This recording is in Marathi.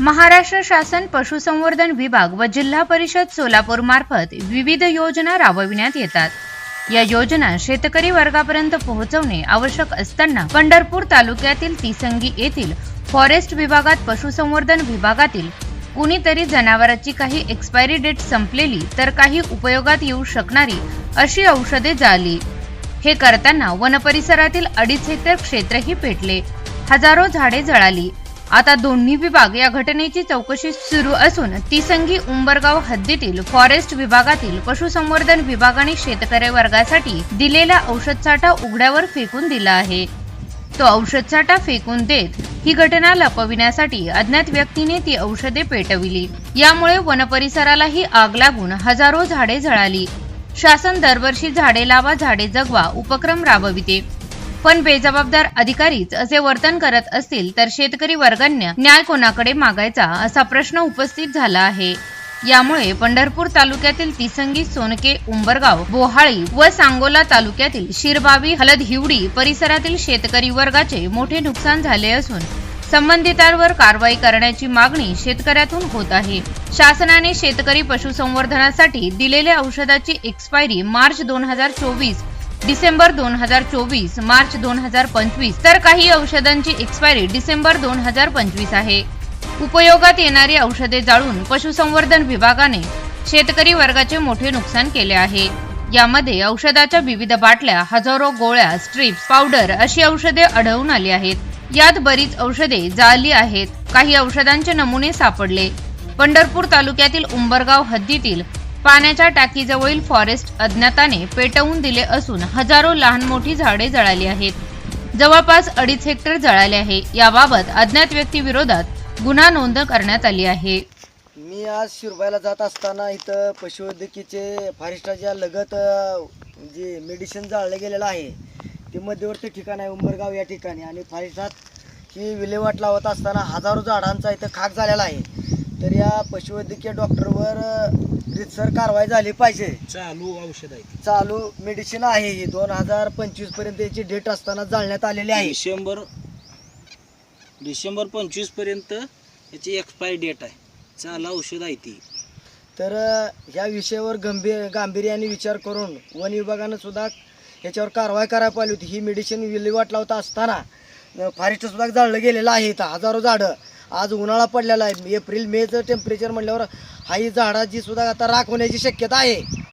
महाराष्ट्र शासन पशुसंवर्धन विभाग व जिल्हा परिषद सोलापूर मार्फत विविध योजना राबविण्यात येतात. या योजना शेतकरी वर्गापर्यंत पोहोचवणे आवश्यक असताना पंढरपूर तालुक्यातील तिसंगी येथील फॉरेस्ट विभागात पशुसंवर्धन विभागातील कुणीतरी जनावराची काही एक्सपायरी डेट संपलेली तर काही उपयोगात येऊ शकणारी अशी औषधे जाळली. हे करताना वनपरिसरातील अडीच हेक्टर क्षेत्रही पेटले. हजारो झाडे जळाली. आता दोन्ही विभाग या घटनेची चौकशी सुरू असून तिसंगी उंबरगाव हद्दीतील फॉरेस्ट विभागातील पशुसंवर्धन विभागाने शेतकरी वर्गासाठी दिलेला औषधसाठा उघड्यावर फेकून दिला आहे. तो औषधसाठा फेकून देत ही घटना लपविण्यासाठी अज्ञात व्यक्तीने ती औषधे पेटविली. यामुळे वनपरिसरालाही आग लागून हजारो झाडे जळाली. शासन दरवर्षी झाडे लावा झाडे जगवा उपक्रम राबविते. पण बेजबाबदार अधिकारीच असे वर्तन करत असतील तर शेतकरी वर्गांना न्याय कोणाकडे मागायचा असा प्रश्न उपस्थित झाला आहे. यामुळे पंढरपूर तालुक्यातील तिसंगी सोनके उंबरगाव बोहाळी व सांगोला तालुक्यातील शिरबावी हलद हिवडी परिसरातील शेतकरी वर्गाचे मोठे नुकसान झाले असून संबंधितांवर कारवाई करण्याची मागणी शेतकऱ्यातून होत आहे. शासनाने शेतकरी पशुसंवर्धनासाठी दिलेल्या औषधाची एक्सपायरी मार्च दोन हजार चोवीस डिसेंबर दोन हजार चोवीस मार्च दोन हजार पंचवीस तर काही औषधांची एक्सपायरी डिसेंबर दोन हजार पंचवीस आहे. उपयोगात येणारी औषधे जाळून पशुसंवर्धन विभागाने शेतकरी वर्गाचे मोठे नुकसान केले आहे. यामध्ये औषधाच्या विविध बाटल्या हजारो गोळ्या स्ट्रिप्स पावडर अशी औषधे आढळून आली आहेत. यात बरीच औषधे जाळली आहेत. काही औषधांचे नमुने सापडले. पंढरपूर तालुक्यातील उंबरगाव हद्दीतील पाण्याच्या टाकीजवळील फॉरेस्ट अज्ञाताने पेटवून दिले असून हजारो लहान मोठी झाडे जळाली आहेत. जवळपास अडीच हेक्टर जळाले आहे. याबाबत अज्ञात व्यक्तीविरोधात गुन्हा नोंद करण्यात आली आहे. मी आज शिरबायला जात असताना इथं पशुवैद्यकीचे फॉरेस्टाच्या लगत जे मेडिसिन जाळलं गेलेलं आहे ते मध्यवर्ती ठिकाण आहे उंबरगाव या ठिकाणी. आणि फॉरेस्टात ही विल्हेवाट लावत असताना हजारो झाडांचा इथं खाक झालेला आहे. तर या पशुवैद्यकीय डॉक्टरवर रीतसर कारवाई झाली पाहिजे. चालू औषध आहे चालू मेडिसिन आहे ही. दोन हजार पंचवीसपर्यंत याची डेट असताना जाळण्यात आलेली आहे. डिसेंबर डिसेंबर पंचवीसपर्यंत याची एक्सपायरी डेट आहे. चालू औषध आहे ती. तर ह्या विषयावर गंभीर गांभीर्याने विचार करून वन विभागानं सुद्धा याच्यावर कारवाई करायला पाहिजे होती. ही मेडिसिन विल्हेवाट लावता असताना फारेस्ट सुद्धा जाळलं गेलेलं आहे इथं. हजारो झाडं आज उन्हाळा पडलेला आहे. एप्रिल मेचं टेम्परेचर म्हटल्यावर हा ही झाडाची सुद्धा आता राख होण्याची शक्यता आहे.